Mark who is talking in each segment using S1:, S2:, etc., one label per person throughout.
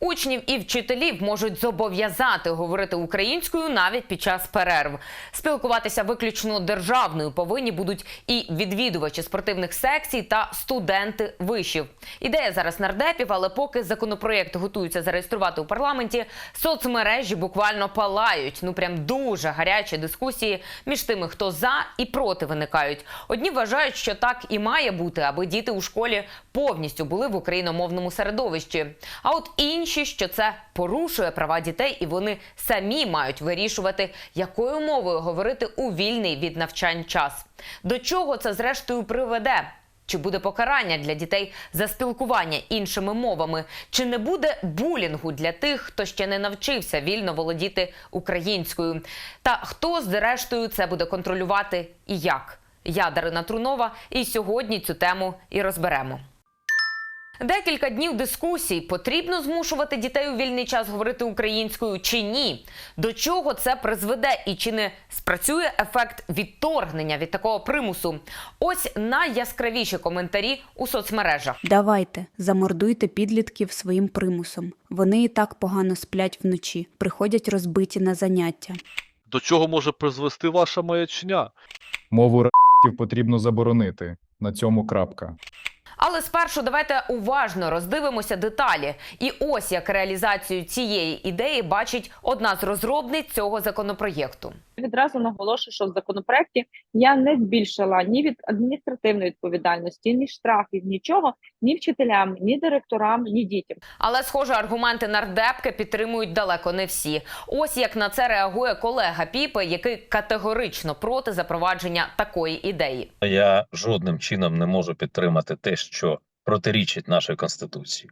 S1: Учнів і вчителів можуть зобов'язати говорити українською навіть під час перерв. Спілкуватися виключно державною повинні будуть і відвідувачі спортивних секцій та студенти вишів. Ідея зараз нардепів, але поки законопроєкт готується зареєструвати у парламенті, соцмережі буквально палають. Ну прям дуже гарячі дискусії між тими, хто за і проти виникають. Одні вважають, що так і має бути, аби діти у школі повністю були в україномовному середовищі. А от інші, що це порушує права дітей, і вони самі мають вирішувати, якою мовою говорити у вільний від навчань час. До чого це зрештою приведе? Чи буде покарання для дітей за спілкування іншими мовами? Чи не буде булінгу для тих, хто ще не навчився вільно володіти українською? Та хто зрештою це буде контролювати і як? Я Дарина Трунова, і сьогодні цю тему і розберемо. Декілька днів дискусій потрібно змушувати дітей у вільний час говорити українською чи ні. До чого це призведе і чи не спрацює ефект відторгнення від такого примусу? Ось найяскравіші коментарі у соцмережах.
S2: Давайте, замордуйте підлітків своїм примусом. Вони і так погано сплять вночі, приходять розбиті на заняття.
S3: До чого може призвести ваша маячня?
S4: Мову р**тів потрібно заборонити. На цьому крапка.
S1: Але спершу давайте уважно роздивимося деталі. І ось як реалізацію цієї ідеї бачить одна з розробниць цього законопроєкту.
S5: Відразу наголошую, що в законопроекті я не збільшила ні від адміністративної відповідальності, ні штрафів, нічого, ні вчителям, ні директорам, ні дітям.
S1: Але, схоже, аргументи нардепки підтримують далеко не всі. Ось як на це реагує колега Піпи, який категорично проти запровадження такої ідеї.
S6: Я жодним чином не можу підтримати те, що протирічить нашій конституції.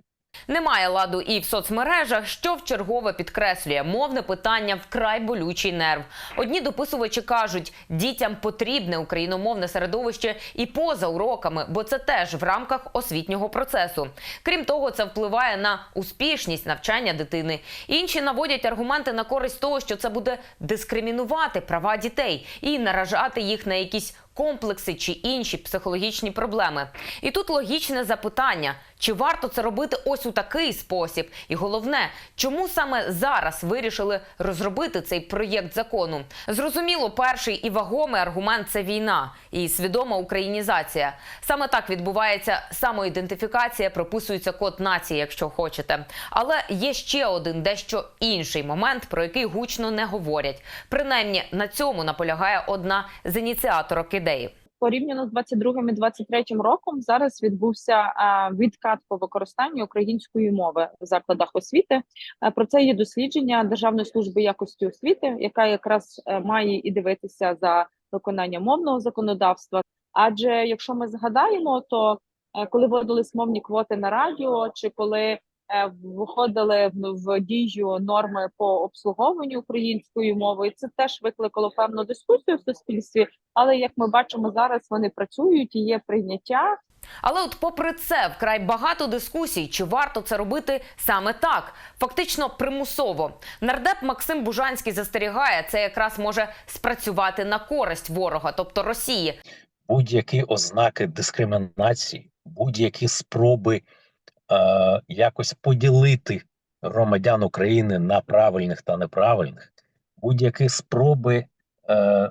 S1: Немає ладу і в соцмережах, що вчергове підкреслює мовне питання вкрай болючий нерв. Одні дописувачі кажуть, дітям потрібне україномовне середовище і поза уроками, бо це теж в рамках освітнього процесу. Крім того, це впливає на успішність навчання дитини. Інші наводять аргументи на користь того, що це буде дискримінувати права дітей і наражати їх на якісь комплекси чи інші психологічні проблеми. І тут логічне запитання: чи варто це робити ось у такий спосіб? І головне, чому саме зараз вирішили розробити цей проєкт закону? Зрозуміло, перший і вагомий аргумент це війна і свідома українізація. Саме так відбувається самоідентифікація, прописується код нації, якщо хочете. Але є ще один дещо інший момент, про який гучно не говорять. Принаймні на цьому наполягає одна з ініціаторок ідеї.
S5: Порівняно з 22 і 23 роком зараз відбувся відкат по використанню української мови в закладах освіти. Про це є дослідження Державної служби якості освіти, яка якраз е, має і дивитися за виконанням мовного законодавства. Адже якщо ми згадаємо, то е, коли вводились мовні квоти на радіо, чи коли виходили в, в дію норми по обслуговуванню української мови, і це теж викликало певну дискусію в суспільстві. Але як ми бачимо зараз, вони працюють і є прийняття.
S1: Але от, попри це, вкрай багато дискусій, чи варто це робити саме так, фактично примусово. Нардеп Максим Бужанський застерігає, це якраз може спрацювати на користь ворога, тобто Росії.
S6: Будь-які ознаки дискримінації, будь-які спроби е, якось поділити громадян України на правильних та неправильних, будь-які спроби е,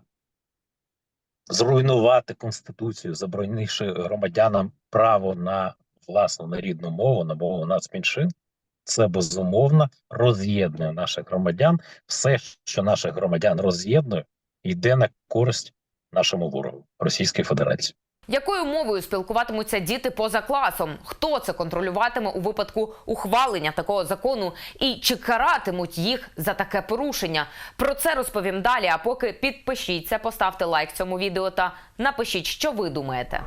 S6: зруйнувати конституцію, заборонивши громадянам право на власну на рідну мову, на мову нацменшин, це безумовно роз'єднує наших громадян. Все, що наших громадян роз'єднує, йде на користь нашому ворогу Російській Федерації.
S1: Якою мовою спілкуватимуться діти поза класом? Хто це контролюватиме у випадку ухвалення такого закону? І чи каратимуть їх за таке порушення? Про це розповім далі. А поки підпишіться, поставте лайк цьому відео та напишіть, що ви думаєте.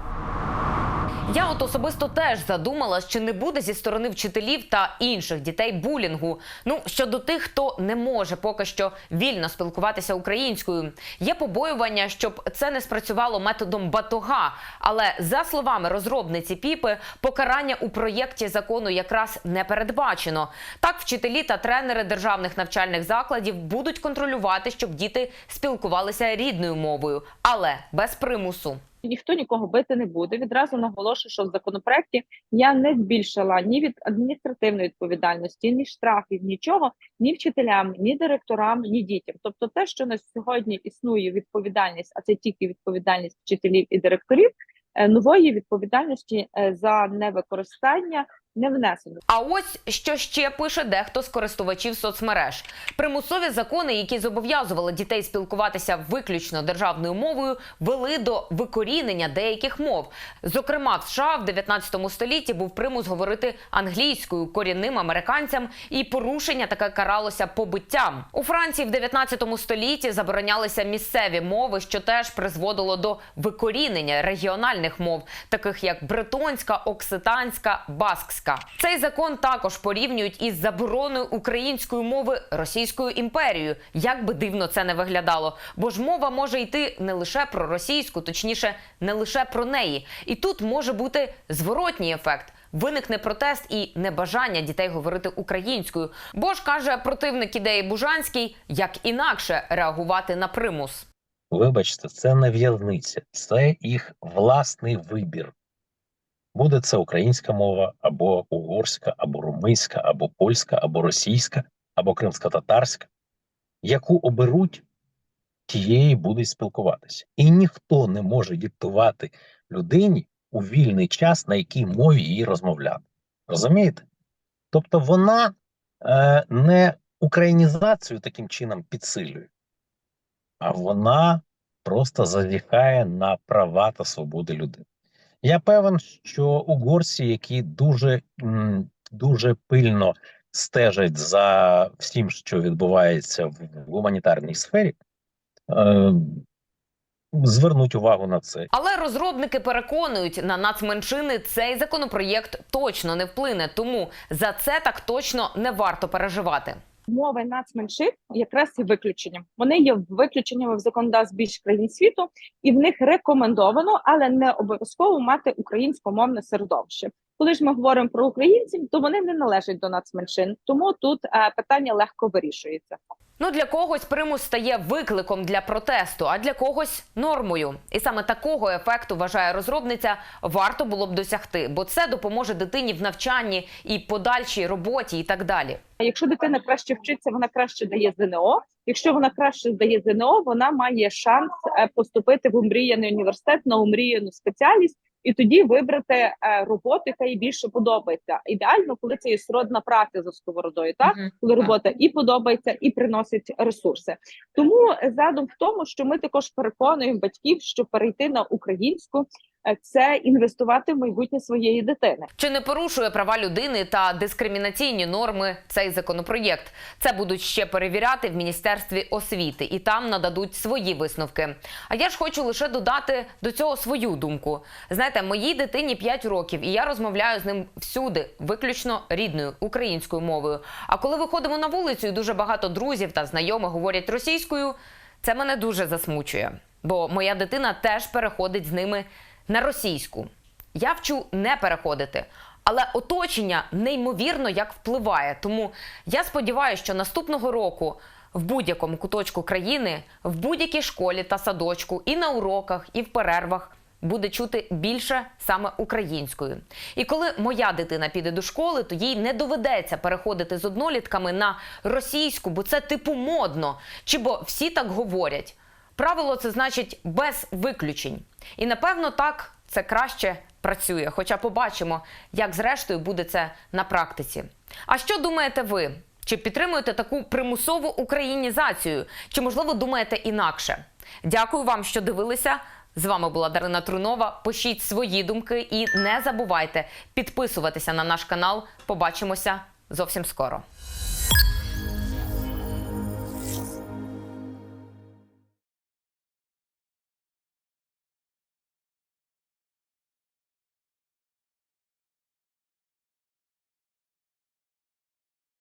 S1: Я от особисто теж задумалась, чи не буде зі сторони вчителів та інших дітей булінгу. Ну щодо тих, хто не може поки що вільно спілкуватися українською. Є побоювання, щоб це не спрацювало методом батога. Але за словами розробниці Піпи, покарання у проєкті закону якраз не передбачено. Так, вчителі та тренери державних навчальних закладів будуть контролювати, щоб діти спілкувалися рідною мовою, але без примусу.
S5: Ніхто нікого бити не буде. Відразу наголошую, що в законопроекті я не збільшила ні від адміністративної відповідальності, ні штрафів, нічого, ні вчителям, ні директорам, ні дітям. Тобто, те, що на сьогодні існує відповідальність, а це тільки відповідальність вчителів і директорів. е, Нової відповідальності е, за невикористання не внесено.
S1: А ось що ще пише дехто з користувачів соцмереж: примусові закони, які зобов'язували дітей спілкуватися виключно державною мовою, вели до викорінення деяких мов. Зокрема, в США в 19 столітті був примус говорити англійською корінним американцям, і порушення таке каралося побиттям. У Франції в 19 столітті заборонялися місцеві мови, що теж призводило до викорінення регіональних мов, таких як бретонська, окситанська, баскська. Цей закон також порівнюють із забороною української мови Російською імперією. Як би дивно це не виглядало, бо ж мова може йти не лише про російську, точніше, не лише про неї. І тут може бути зворотній ефект. Виникне протест і небажання дітей говорити українською. Бо ж каже противник ідеї Бужанський, як інакше реагувати на примус.
S6: Вибачте, це не в'язниця, це їх власний вибір. Буде це українська мова, або угорська, або румунська, або польська, або російська, або кримсько-татарська, яку оберуть, тієї будуть спілкуватися. І ніхто не може диктувати людині у вільний час, на якій мові її розмовляти. Розумієте? Тобто вона е, не українізацію таким чином підсилює, а вона просто зазіхає на права та свободи людини. Я певен, що угорці, які дуже, дуже пильно стежать за всім, що відбувається в гуманітарній сфері, е, звернуть увагу на це.
S1: Але розробники переконують, на нацменшини цей законопроєкт точно не вплине, тому за це так точно не варто переживати.
S5: Мови нацменшин якраз є виключенням. Вони є виключеннями в законодавстві більш країн світу, і в них рекомендовано, але не обов'язково мати українськомовне середовище. Коли ж ми говоримо про українців, то вони не належать до нацменшин, тому тут е, питання легко вирішується.
S1: Ну для когось примус стає викликом для протесту, а для когось нормою. І саме такого ефекту вважає розробниця, варто було б досягти, бо це допоможе дитині в навчанні і подальшій роботі, і так далі.
S5: Якщо дитина краще вчиться, вона краще дає ЗНО. Якщо вона краще здає ЗНО, вона має шанс е, поступити в омріяний університет на омріяну спеціальність. І тоді вибрати е, роботу, яка їй більше подобається. Ідеально, коли це є сродна праця за сковородою, так коли робота і подобається, і приносить ресурси. Тому задум в тому, що ми також переконуємо батьків, що перейти на українську це інвестувати в майбутнє своєї дитини.
S1: Чи не порушує права людини та дискримінаційні норми цей законопроєкт? Це будуть ще перевіряти в міністерстві освіти, і там нададуть свої висновки. А я ж хочу лише додати до цього свою думку. Знаєте, моїй дитині 5 років, і я розмовляю з ним всюди, виключно рідною українською мовою. А коли виходимо на вулицю, і дуже багато друзів та знайомих говорять російською, це мене дуже засмучує. Бо моя дитина теж переходить з ними на російську. Я вчу не переходити. Але оточення неймовірно як впливає. Тому я сподіваюся, що наступного року в будь-якому куточку країни, в будь-якій школі та садочку, і на уроках, і в перервах буде чути більше саме українською. І коли моя дитина піде до школи, то їй не доведеться переходити з однолітками на російську, бо це типу модно, чи бо всі так говорять. Правило це значить без виключень. І напевно так це краще працює. Хоча побачимо, як зрештою буде це на практиці. А що думаєте ви? Чи підтримуєте таку примусову українізацію? Чи можливо думаєте інакше? Дякую вам, що дивилися. З вами була Дарина Трунова. Пишіть свої думки і не забувайте підписуватися на наш канал. Побачимося зовсім скоро.